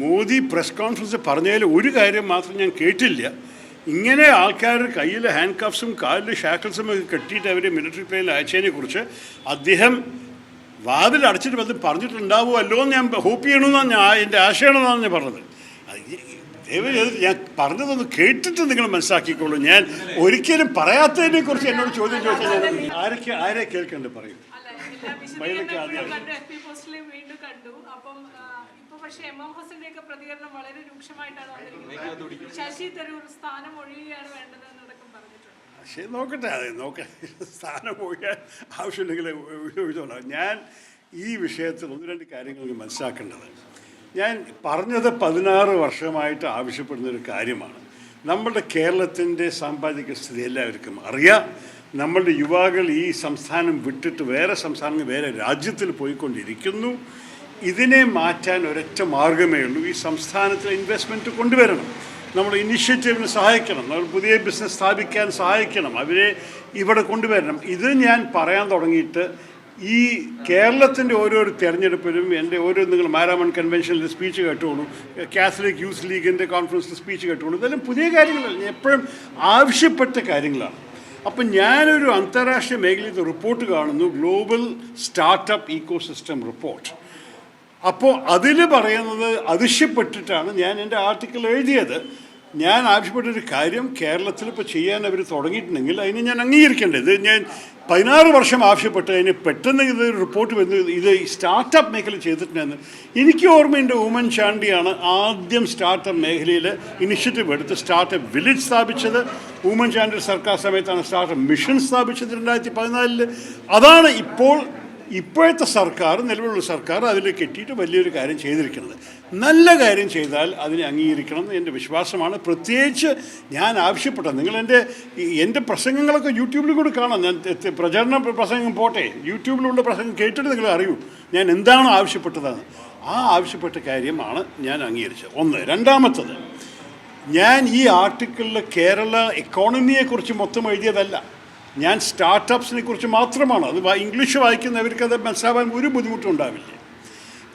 Modi press conference പറഞ്ഞതിൽ ഒരു കാര്യം മാത്രം ഞാൻ കേട്ടില്ല. ഇങ്ങനെ ആൾക്കാർ കയ്യിൽ ഹാൻഡ് കഫ്സും കാലിൽ ഷാക്കിൾസും ഒക്കെ കെട്ടിയിട്ട് അവർ മിലിറ്ററി പ്ലെയിനിൽ അയച്ചതിനെ കുറിച്ച് അദ്ദേഹം വാതിൽ അടച്ചിട്ട് വന്ന് പറഞ്ഞിട്ടുണ്ടാവുമല്ലോ എന്ന് ഞാൻ ഹോപ്പ് ചെയ്യണമെന്നാണ് ഞാൻ എന്റെ ആശയമാണെന്നാണ് ഞാൻ പറഞ്ഞത്. ഞാൻ പറഞ്ഞതൊന്ന് കേട്ടിട്ട് നിങ്ങൾ മനസ്സിലാക്കിക്കോളൂ. ഞാൻ ഒരിക്കലും പറയാത്തതിനെ കുറിച്ച് എന്നോട് ചോദ്യം ചോദിച്ചാൽ ആരൊക്കെ ആരെ കേൾക്കണ്ടേ പറയൂ. മയിലൊക്കെ ആദ്യം പക്ഷേ എം എം ഹസന്റെയൊക്കെ പ്രതികരണം വളരെ രൂക്ഷമായിട്ടാണ് വന്നിരിക്കുന്നത്. ശശി തരൂർ സ്ഥാനം ഒഴിയുകയാണ് വേണ്ടത് എന്നതൊക്കെ പറഞ്ഞിട്ടുണ്ട്. പക്ഷേ നോക്കട്ടെ അത് നോക്ക സ്ഥാനം ഒഴിയാൻ ആവശ്യമില്ലെങ്കിൽ ഒഴിച്ചോളാം. ഞാൻ ഈ വിഷയത്തിൽ ഒന്ന് രണ്ട് കാര്യങ്ങൾ മനസ്സിലാക്കേണ്ടത്. ഞാൻ പറഞ്ഞത് പതിനാറ് വർഷമായിട്ട് ആവശ്യപ്പെടുന്ന ഒരു കാര്യമാണ്. നമ്മുടെ കേരളത്തിന്റെ സാമ്പത്തിക സ്ഥിതി എല്ലാവർക്കും അറിയാം. നമ്മളുടെ യുവാക്കൾ ഈ സംസ്ഥാനം വിട്ടിട്ട് വേറെ സംസ്ഥാനങ്ങൾ വേറെ രാജ്യത്തിൽ പോയിക്കൊണ്ടിരിക്കുന്നു. ഇതിനെ മാറ്റാൻ ഒരൊറ്റ മാർഗമേ ഉള്ളൂ. ഈ സംസ്ഥാനത്തിൽ ഇൻവെസ്റ്റ്മെന്റ് കൊണ്ടുവരണം. നമ്മൾ ഇനിഷ്യേറ്റീവിന് സഹായിക്കണം. നമ്മൾ പുതിയ ബിസിനസ് സ്ഥാപിക്കാൻ സഹായിക്കണം. അവരെ ഇവിടെ കൊണ്ടുവരണം. ഇത് ഞാൻ പറയാൻ തുടങ്ങിയിട്ട് ഈ കേരളത്തിന്റെ ഓരോരോ തെരഞ്ഞെടുപ്പിലും എന്റെ ഓരോ നിങ്ങൾ മാരാമൺ കൺവെൻഷനിൽ സ്പീച്ച് കേട്ടോളൂ കാത്തലിക് യൂസ് ലീഗിന്റെ കോൺഫറൻസിൽ സ്പീച്ച് കേട്ടോളൂ ഇതെല്ലാം പുതിയ കാര്യങ്ങളല്ല എപ്പോഴും ആവശ്യപ്പെട്ട കാര്യങ്ങളാണ്. അപ്പം ഞാനൊരു അന്താരാഷ്ട്ര മേഖലയിൽ റിപ്പോർട്ട് കാണുന്നു. ഗ്ലോബൽ സ്റ്റാർട്ടപ്പ് ഇക്കോസിസ്റ്റം റിപ്പോർട്ട് അപ്പോൾ അതിൽ പറയുന്നത് അതിശയപ്പെട്ടിട്ടാണ് ഞാൻ എന്റെ ആർട്ടിക്കിൾ എഴുതിയത്. ഞാൻ ആവശ്യപ്പെട്ടൊരു കാര്യം കേരളത്തിൽ ഇപ്പോൾ ചെയ്യാൻ അവർ തുടങ്ങിയിട്ടുണ്ടെങ്കിൽ അതിന് ഞാൻ അംഗീകരിക്കേണ്ടത്. ഇത് ഞാൻ പതിനാറ് വർഷം ആവശ്യപ്പെട്ട് അതിന് പെട്ടെന്ന് ഇത് റിപ്പോർട്ട് വന്ന് ഇത് സ്റ്റാർട്ടപ്പ് മേഖല ചെയ്തിട്ടുണ്ടെന്ന് എനിക്ക് ഓർമ്മയുണ്ട് ഉമൻ ചാണ്ടിയാണ് ആദ്യം സ്റ്റാർട്ടപ്പ് മേഖലയിൽ ഇനിഷ്യേറ്റീവ് എടുത്ത് സ്റ്റാർട്ടപ്പ് വില്ലേജ് സ്ഥാപിച്ചത്. ഉമൻ ചാണ്ടി സർക്കാർ സമയത്താണ് സ്റ്റാർട്ടപ്പ് മിഷൻ സ്ഥാപിച്ചത് രണ്ടായിരത്തി പതിനാലിൽ അതാണ് ഇപ്പോൾ ഇപ്പോഴത്തെ സർക്കാർ നിലവിലുള്ള സർക്കാർ അതിൽ കെട്ടിയിട്ട് വലിയൊരു കാര്യം ചെയ്തിരിക്കുന്നത്. നല്ല കാര്യം ചെയ്താൽ അതിനെ അംഗീകരിക്കണം എന്ന് എന്റെ വിശ്വാസമാണ്. പ്രത്യേകിച്ച് ഞാൻ ആവശ്യപ്പെട്ടത് നിങ്ങളെന്റെ എന്റെ പ്രസംഗങ്ങളൊക്കെ യൂട്യൂബിൽ കൂടി കാണാം. ഞാൻ പ്രചരണ പ്രസംഗം പോട്ടെ യൂട്യൂബിലുള്ള പ്രസംഗം കേട്ടിട്ട് നിങ്ങൾ അറിയൂ. ഞാൻ എന്താണ് ആവശ്യപ്പെട്ടതെന്ന് ആ ആവശ്യപ്പെട്ട കാര്യമാണ് ഞാൻ അംഗീകരിച്ചത്. ഒന്ന്. രണ്ടാമത്തത് ഞാൻ ഈ ആർട്ടിക്കിളിൽ കേരള എക്കോണമിയെക്കുറിച്ച് മൊത്തം എഴുതിയതല്ല. ഞാൻ സ്റ്റാർട്ടപ്സിനെ കുറിച്ച് മാത്രമാണ്. അത് ഇംഗ്ലീഷ് വായിക്കുന്നവർക്ക് അത് മനസ്സിലാവാൻ ഒരു ബുദ്ധിമുട്ടും ഉണ്ടാവില്ല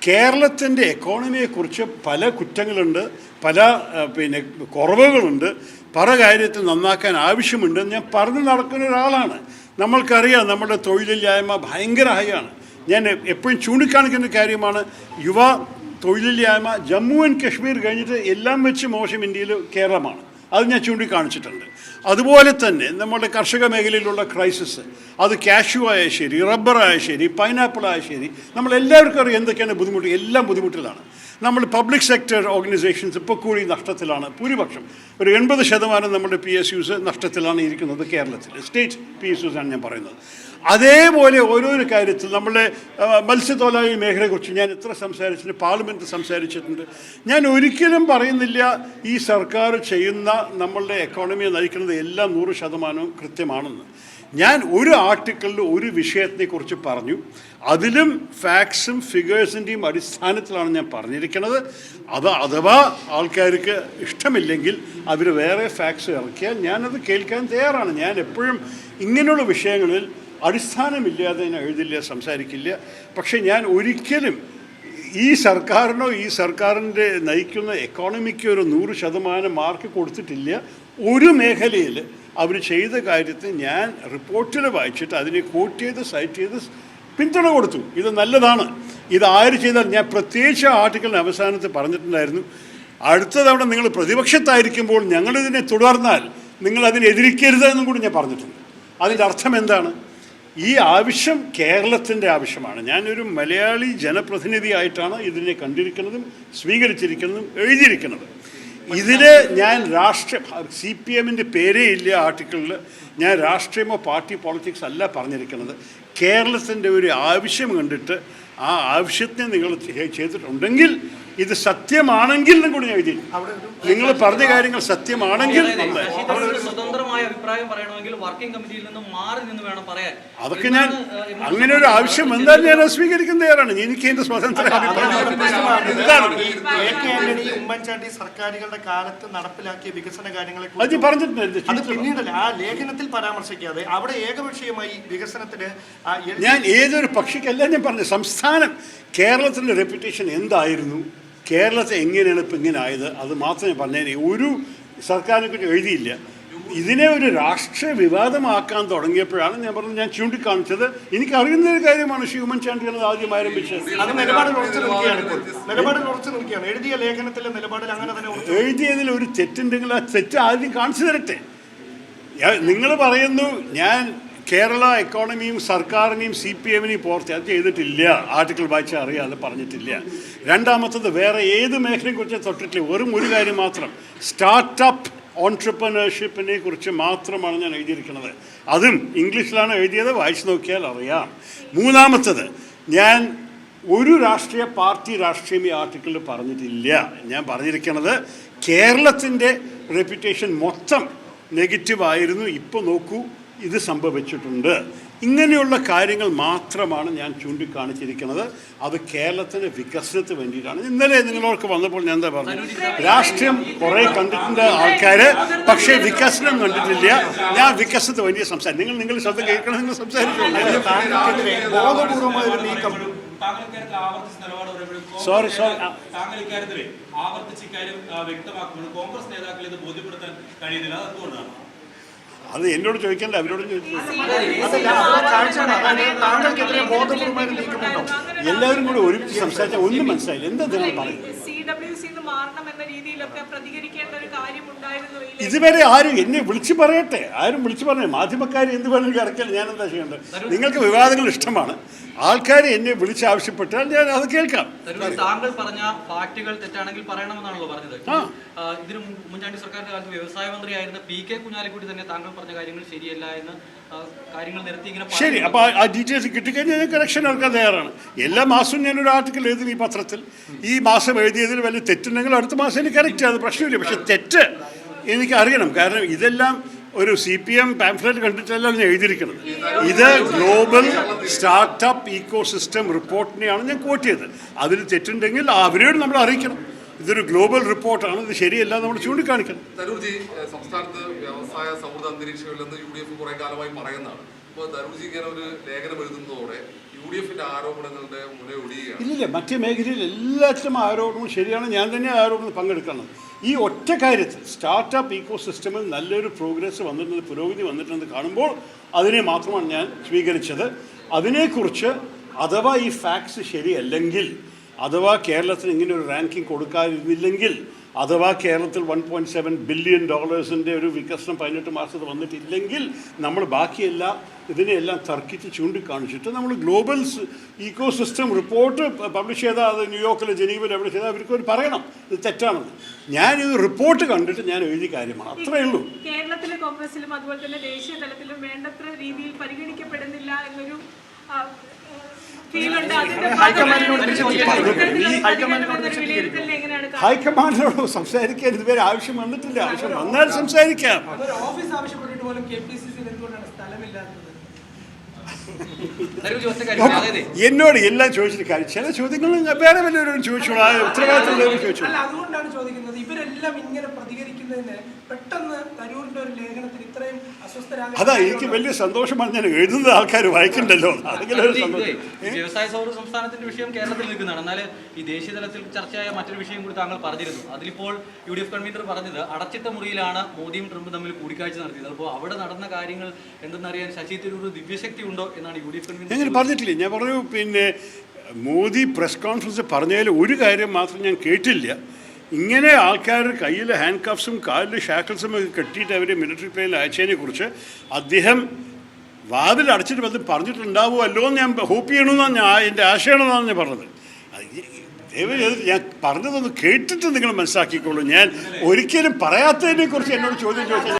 കേരളത്തിന്റെ എക്കോണമിയെക്കുറിച്ച് പല കുറ്റങ്ങളുണ്ട് പല പിന്നെ കുറവുകളുണ്ട്. പല കാര്യത്തിൽ നന്നാക്കാൻ ആവശ്യമുണ്ട് ഞാൻ പറഞ്ഞു നടക്കുന്ന ഒരാളാണ്. നമ്മൾക്കറിയാം നമ്മുടെ തൊഴിലില്ലായ്മ ഭയങ്കര ഹൈയാണ്. ഞാൻ എപ്പോഴും ചൂണ്ടിക്കാണിക്കുന്ന കാര്യമാണ് യുവ തൊഴിലില്ലായ്മ ജമ്മു ആൻഡ് കശ്മീർ കഴിഞ്ഞിട്ട് എല്ലാം വെച്ച് മോശം ഇന്ത്യയിൽ കേരളമാണ്. അത് ഞാൻ ചൂണ്ടിക്കാണിച്ചിട്ടുണ്ട്. അതുപോലെ തന്നെ നമ്മുടെ കർഷക മേഖലയിലുള്ള ക്രൈസിസ് അത് കാഷ്യൂ ആയാൽ ശരി റബ്ബർ ആയാൽ ശരി പൈനാപ്പിൾ ആയ ശരി നമ്മൾ എല്ലാവർക്കും അറിയാം എന്തൊക്കെയാണ് ബുദ്ധിമുട്ട് എല്ലാം ബുദ്ധിമുട്ടിലാണ്. നമ്മൾ പബ്ലിക് സെക്ടർ ഓർഗനൈസേഷൻസ് ഇപ്പോൾ കൂടി നഷ്ടത്തിലാണ്. ഭൂരിപക്ഷം. ഒരു എൺപത് ശതമാനം നമ്മുടെ പി എസ് യുസ് നഷ്ടത്തിലാണ് ഇരിക്കുന്നത് കേരളത്തിൽ. സ്റ്റേറ്റ് പി എസ് യുസാണ് ഞാൻ പറയുന്നത്. അതേപോലെ ഓരോരോ കാര്യത്തിൽ നമ്മുടെ മത്സ്യത്തൊഴിലാളി മേഖലയെക്കുറിച്ച് ഞാൻ എത്ര സംസാരിച്ചിട്ടുണ്ട് പാർലമെന്റ് സംസാരിച്ചിട്ടുണ്ട്. ഞാൻ ഒരിക്കലും പറയുന്നില്ല ഈ സർക്കാർ ചെയ്യുന്ന നമ്മളുടെ എക്കോണമിയെ നയിക്കുന്നത് എല്ലാം നൂറ് ശതമാനവും കൃത്യമാണെന്ന്. ഞാൻ ഒരു ആർട്ടിക്കിളിൽ ഒരു വിഷയത്തെക്കുറിച്ച് പറഞ്ഞു. അതിലും ഫാക്ട്സും ഫിഗേഴ്സിന്റെയും അടിസ്ഥാനത്തിലാണ് ഞാൻ പറഞ്ഞിരിക്കുന്നത്. അത് അഥവാ ആൾക്കാർക്ക് ഇഷ്ടമില്ലെങ്കിൽ അവർ വേറെ ഫാക്ട്സ് ഇറക്കിയാൽ ഞാനത് കേൾക്കാൻ തയ്യാറാണ്. ഞാൻ എപ്പോഴും ഇങ്ങനെയുള്ള വിഷയങ്ങളിൽ അടിസ്ഥാനമില്ലാതെ ഞാൻ എഴുതില്ല സംസാരിക്കില്ല. പക്ഷേ ഞാൻ ഒരിക്കലും ഈ സർക്കാരിനോ ഈ സർക്കാരിന്റെ നയിക്കുന്ന എക്കോണമിക്ക് ഒരു നൂറ് ശതമാനം മാർക്ക് കൊടുത്തിട്ടില്ല. ഒരു മേഖലയിൽ അവർ ചെയ്ത കാര്യത്തിൽ ഞാൻ റിപ്പോർട്ടിൽ വായിച്ചിട്ട് അതിനെ കോട്ട് ചെയ്ത് സൈറ്റ് ചെയ്ത് പിന്തുണ കൊടുത്തു. ഇത് നല്ലതാണ്. ഇത് ആര് ചെയ്താൽ ഞാൻ പ്രത്യേകിച്ച് ആർട്ടിക്കലിന് അവസാനത്ത് പറഞ്ഞിട്ടുണ്ടായിരുന്നു. അടുത്ത തവണ നിങ്ങൾ പ്രതിപക്ഷത്തായിരിക്കുമ്പോൾ ഞങ്ങളിതിനെ തുടർന്നാൽ നിങ്ങൾ അതിനെ എന്നും കൂടി ഞാൻ പറഞ്ഞിട്ടുണ്ട്. അതിന്റെ അർത്ഥം എന്താണ്? ഈ ആവശ്യം കേരളത്തിന്റെ ആവശ്യമാണ്. ഞാനൊരു മലയാളി ജനപ്രതിനിധിയായിട്ടാണ് ഇതിനെ കണ്ടിരിക്കുന്നതും സ്വീകരിച്ചിരിക്കുന്നതും എഴുതിയിരിക്കുന്നത്. ഇതിന് ഞാൻ രാഷ്ട്രീയ സി പി എമ്മിന്റെ പേരേ ഇല്ല ആർട്ടിക്കിളിൽ. ഞാൻ രാഷ്ട്രീയമോ പാർട്ടി പോളിറ്റിക്സ് അല്ല പറഞ്ഞിരിക്കുന്നത്. കേരളത്തിന്റെ ഒരു ആവശ്യം കണ്ടിട്ട് ആ ആവശ്യത്തിന് നിങ്ങൾ ചെയ്തിട്ടുണ്ടെങ്കിൽ ഇത് സത്യമാണെങ്കിൽ എന്നും കൂടി ഞാൻ എഴുതി. നിങ്ങൾ പറഞ്ഞ കാര്യങ്ങൾ സത്യമാണെങ്കിൽ സ്വതന്ത്രമായ അഭിപ്രായം പറയണമെങ്കിൽ വർക്കിംഗ് കമ്മിറ്റിയിൽ നിന്ന് മാറി നിന്ന് വേണം പറയാൻ. അതൊക്കെ ഞാൻ അങ്ങനെ ഒരു ആവശ്യം എന്തായാലും ഞാൻ സ്വീകരിക്കുന്ന തയ്യാറാണ് എനിക്ക് എന്റെ സ്വതന്ത്ര ഉമ്മൻചാണ്ടി സർക്കാരുകളുടെ കാലത്ത് നടപ്പിലാക്കിയ വികസന കാര്യങ്ങളെ അത് പറഞ്ഞിട്ടുണ്ട്. പിന്നീടല്ല? ആ ലേഖനത്തിൽ പരാമർശിക്കാതെ അവിടെ ഏകപക്ഷീയമായി വികസനത്തിന് ഞാൻ ഏതൊരു പക്ഷിക്കല്ല ഞാൻ പറഞ്ഞു സംസ്ഥാനം കേരളത്തിന്റെ റെപ്യൂട്ടേഷൻ എന്തായിരുന്നു? കേരളത്തെ എങ്ങനെയാണ് ഇപ്പം ഇങ്ങനെ ആയത്? അത് മാത്രമേ പറഞ്ഞതിന് ഒരു സർക്കാരിനെ കുറിച്ച് എഴുതിയില്ല. ഇതിനെ ഒരു രാഷ്ട്രീയ വിവാദമാക്കാൻ തുടങ്ങിയപ്പോഴാണ് ഞാൻ പറഞ്ഞത് ഞാൻ ചൂണ്ടിക്കാണിച്ചത്. എനിക്ക് അറിയുന്ന ഒരു കാര്യമാണ് ഹ്യൂമൻ എന്നത് ആദ്യം ആരംഭിച്ചത്. എഴുതിയ ലേഖനത്തിലെ നിലപാടിൽ അങ്ങനെ തന്നെ എഴുതിയതിൽ ഒരു തെറ്റുണ്ടെങ്കിൽ ആ തെറ്റ് ആദ്യം കാണിച്ചു തരട്ടെ. നിങ്ങൾ പറയുന്നു ഞാൻ കേരള എക്കോണമിയും സർക്കാരിനെയും സി പി എമ്മിനെയും പോർത്തി. അത് ചെയ്തിട്ടില്ല. ആർട്ടിക്കിൾ വായിച്ചാൽ അറിയാതെ പറഞ്ഞിട്ടില്ല. രണ്ടാമത്തത് വേറെ ഏത് മേഖലയെ കുറിച്ച് തൊട്ടിട്ടില്ല. വെറും ഒരു കാര്യം മാത്രം. സ്റ്റാർട്ടപ്പ് ഓൺട്രപ്രനർഷിപ്പിനെ കുറിച്ച് മാത്രമാണ് ഞാൻ എഴുതിയിരിക്കുന്നത്. അതും ഇംഗ്ലീഷിലാണ് എഴുതിയത്. വായിച്ചു നോക്കിയാൽ അറിയാം. മൂന്നാമത്തത് ഞാൻ ഒരു രാഷ്ട്രീയ പാർട്ടി രാഷ്ട്രീയം ഈ ആർട്ടിക്കിളിൽ പറഞ്ഞിട്ടില്ല. ഞാൻ പറഞ്ഞിരിക്കുന്നത് കേരളത്തിന്റെ റെപ്യൂട്ടേഷൻ മൊത്തം നെഗറ്റീവായിരുന്നു ഇപ്പോൾ നോക്കൂ ഇത് സംഭവിച്ചിട്ടുണ്ട്. ഇങ്ങനെയുള്ള കാര്യങ്ങൾ മാത്രമാണ് ഞാൻ ചൂണ്ടിക്കാണിച്ചിരിക്കുന്നത്. അത് കേരളത്തിന്റെ വികസനത്തിന് വേണ്ടിയിട്ടാണ്. ഇന്നലെ നിങ്ങളോർക്ക് വന്നപ്പോൾ ഞാൻ എന്താ പറഞ്ഞത് രാഷ്ട്രീയം കുറേ കണ്ടിട്ടുണ്ട് ആൾക്കാർ പക്ഷേ വികസനം കണ്ടിട്ടില്ല. ഞാൻ വികസനത്തിന് വേണ്ടി സംസാരിക്കും നിങ്ങൾ നിങ്ങൾ ശബ്ദം കേൾക്കണം നിങ്ങൾ സംസാരിക്കും സോറി സോറി താങ്കൾ ആവർത്തിച്ച് കോൺഗ്രസ് ഇക്കാര്യം വ്യക്തമാക്കുമ്പോൾ നേതാക്കളെ ഇത് ബോധ്യപ്പെടുത്താൻ കഴിയുന്നില്ല. അത് എന്തുകൊണ്ടാണ് അത് എന്നോട് ചോദിക്കണ്ട അവരോടും ചോദിച്ചു നീക്കമുണ്ടോ എല്ലാവരും കൂടി ഒരുമിച്ച് സംസാരിച്ചാൽ ഒന്നും മനസ്സിലായില്ല എന്താ നിങ്ങൾ പറയുന്നത് സി ഡബ്ല്യു സി എന്ന രീതിയിലൊക്കെ പ്രതികരിക്കേണ്ട ഒരു കാര്യം ഉണ്ടായിരുന്നു ഇതുവരെ ആരും എന്നെ വിളിച്ചു പറയട്ടെ. ആരും വിളിച്ചു പറഞ്ഞു മാധ്യമക്കാർ എന്ത് വേണമെങ്കിൽ ഇറക്കിയാൽ ഞാൻ എന്താ ചെയ്യേണ്ടത് നിങ്ങൾക്ക് വിവാദങ്ങൾ ഇഷ്ടമാണ്. ആൾക്കാർ എന്നെ വിളിച്ച് ആവശ്യപ്പെട്ടാൽ ഞാൻ അത് കേൾക്കാം. താങ്കൾ പറഞ്ഞ ഫാക്ടുകൾ തെറ്റാണെങ്കിൽ പറയണമെന്നാണല്ലോ പറഞ്ഞത്. ഇതിന് മുൻചാണ്ടി സർക്കാരിന്റെ കാലത്ത് വ്യവസായ മന്ത്രിയായിരുന്ന പി കെ കുഞ്ഞാലിക്കുട്ടി തന്നെ താങ്കൾ പറഞ്ഞ കാര്യങ്ങൾ ശരിയല്ല എന്ന് ശരി അപ്പൊ അപ്പോൾ ആ ഡീറ്റെയിൽസ് കിട്ടിക്കഴിഞ്ഞാൽ ഞാൻ കറക്ഷൻ എടുക്കാൻ തയ്യാറാണ്. എല്ലാ മാസവും ഒരു ആർട്ടിക്കിൾ എഴുതും ഈ പത്രത്തിൽ. ഈ മാസം എഴുതിയതിൽ വലിയ തെറ്റുണ്ടെങ്കിൽ അടുത്ത മാസം എനിക്ക് കറക്റ്റ് അത് പ്രശ്നമില്ല. പക്ഷെ തെറ്റ് എനിക്ക് അറിയണം. കാരണം ഇതെല്ലാം ഒരു സി പി എം പാംഫ്ലറ്റ് കണ്ടിട്ടല്ല ഞാൻ എഴുതിയിരിക്കുന്നത്. ഇത് ഗ്ലോബൽ സ്റ്റാർട്ടപ്പ് ഈക്കോ സിസ്റ്റം റിപ്പോർട്ടിനെയാണ് ഞാൻ കോട്ട് ചെയ്തത്. അതിൽ തെറ്റുണ്ടെങ്കിൽ അവരോട് നമ്മൾ അറിയിക്കണം. ഇതൊരു ഗ്ലോബൽ റിപ്പോർട്ടാണ് ഇത് ശരിയല്ല നമ്മൾ ചൂണ്ടിക്കാണിക്കണം. തരൂർജി സംസ്ഥാനത്ത് വ്യവസായ സൗഹൃദ അന്തരീക്ഷമില്ലെന്ന് യു ഡി എഫ് കുറെ കാലമായി പറയുന്നതാണ് അപ്പോൾ തരൂർജി ഇങ്ങനെ ഒരു ലേഖനം എഴുതുന്നതോടെ യു ഡി എഫിന്റെ ആരോപണങ്ങളുടെ മുന്നേ ഒടിയുകയാണ്. ഇല്ലില്ല മറ്റു മേഖലയിൽ എല്ലാത്തിലും ആരോപണവും ശരിയാണ് ഞാൻ തന്നെ ആരോപണം പങ്കെടുക്കണം. ഈ ഒറ്റ കാര്യത്തിൽ സ്റ്റാർട്ടപ്പ് ഈക്കോ സിസ്റ്റമിൽ നല്ലൊരു പ്രോഗ്രസ് വന്നിട്ടുണ്ട് പുരോഗതി വന്നിട്ടുണ്ട് കാണുമ്പോൾ അതിനെ മാത്രമാണ് ഞാൻ സ്വീകരിച്ചത്. അതിനെക്കുറിച്ച് അഥവാ ഈ ഫാക്ട്സ് ശരിയല്ലെങ്കിൽ അഥവാ കേരളത്തിന് ഇങ്ങനെ ഒരു റാങ്കിങ് കൊടുക്കാതിരുന്നില്ലെങ്കിൽ അഥവാ കേരളത്തിൽ വൺ പോയിന്റ് സെവൻ ബില്യൺ ഡോളേഴ്സിന്റെ ഒരു വികസനം പതിനെട്ട് മാസത്തിൽ വന്നിട്ടില്ലെങ്കിൽ നമ്മൾ ബാക്കിയെല്ലാം ഇതിനെയെല്ലാം തർക്കിച്ച് ചൂണ്ടിക്കാണിച്ചിട്ട് നമ്മൾ global ecosystem report publish ചെയ്താൽ അത് ന്യൂയോർക്കിൽ ജനീവിൽ എവിടെ ചെയ്താൽ അവർക്ക് ഒരു പറയണം. ഇത് തെറ്റാണെന്ന്. ഞാൻ ഇത് റിപ്പോർട്ട് കണ്ടിട്ട് ഞാൻ എഴുതിയ കാര്യമാണ്. അത്രയേ ഉള്ളൂ. കേരളത്തിലെ കോൺഗ്രസിലും അതുപോലെ തന്നെ ദേശീയ തലത്തിലും വേണ്ടത്ര രീതിയിൽ പരിഗണിക്കപ്പെടുന്നില്ല എന്നൊരു ഹൈക്കമാൻഡിനോട് സംസാരിക്കാൻ ഇതുവരെ ആവശ്യം വന്നിട്ടില്ല. ആവശ്യം വന്നാൽ സംസാരിക്കാം. ഓഫീസ് ആവശ്യപ്പെട്ടിട്ട് പോലും കെ പി സി സിയിൽ എന്തുകൊണ്ടാണ് സ്ഥലമില്ലാത്തത് തരൂർ ഒറ്റ കാര്യം അതായത് എന്നോട് എല്ലാം ചോദിച്ചിട്ട് കാര്യം. ചില ചോദ്യങ്ങൾ വേറെ വല്ലവരും ചോദിച്ചോളൂ. ആ ഉത്തരവാദിത്തമുള്ളവരും ചോദിച്ചോളൂ. അല്ല അതുകൊണ്ടാണ് ചോദിക്കുന്നത്. ഇവരെല്ലാം ഇങ്ങനെ പ്രതികരിക്കുന്നതിന് പെട്ടെന്ന് തരൂരിന്റെ ഒരു ലേഖനത്തിൽ ഇത്രയും അതാ എനിക്ക് വലിയ സന്തോഷമാണ് ഞാൻ എഴുതുന്നത് ആൾക്കാർ വായിക്കണ്ടല്ലോ. വ്യവസായ സൗഹൃദ സംസ്ഥാനത്തിന്റെ വിഷയം കേരളത്തിൽ നിൽക്കുന്നതാണ്. എന്നാൽ ഈ ദേശീയ തലത്തിൽ ചർച്ചയായ മറ്റൊരു വിഷയം കൂടി താങ്കൾ പറഞ്ഞിരുന്നു. അതിലിപ്പോൾ യു ഡി എഫ് കൺവീനർ പറഞ്ഞത് അടച്ചിട്ട മുറിയിലാണ് മോദിയും ട്രംപും തമ്മിൽ കൂടിക്കാഴ്ച നടത്തിയത്. അപ്പോൾ അവിടെ നടന്ന കാര്യങ്ങൾ എന്തെന്നറിയാൻ ശശി തരൂർ ദിവ്യശക്തി ഉണ്ടോ എഫ് ഞാൻ പറഞ്ഞിട്ടില്ല? ഞാൻ പറഞ്ഞു പിന്നെ മോദി പ്രസ് കോൺഫറൻസ് പറഞ്ഞതിൽ ഒരു കാര്യം മാത്രം ഞാൻ കേട്ടില്ല. ഇങ്ങനെ ആൾക്കാർ കയ്യിൽ ഹാൻഡ് കഫ്സും കാലിൽ ഷാക്കിൾസും ഒക്കെ കെട്ടിയിട്ട് അവർ മിലിറ്ററി പ്ലെയിനിൽ അയച്ചതിനെ കുറിച്ച് അദ്ദേഹം വാതിൽ അടച്ചിട്ട് വന്ന് പറഞ്ഞിട്ടുണ്ടാവുമല്ലോ എന്ന് ഞാൻ ഹോപ്പ് ചെയ്യണമെന്നാണ് ഞാൻ എന്റെ ആശയമാണെന്നാണ് ഞാൻ പറഞ്ഞത്. ഞാൻ പറഞ്ഞതൊന്ന് കേട്ടിട്ട് നിങ്ങൾ മനസ്സിലാക്കിക്കോളൂ. ഞാൻ ഒരിക്കലും പറയാത്തതിനെ കുറിച്ച് എന്നോട് ചോദ്യം ചോദിച്ചാൽ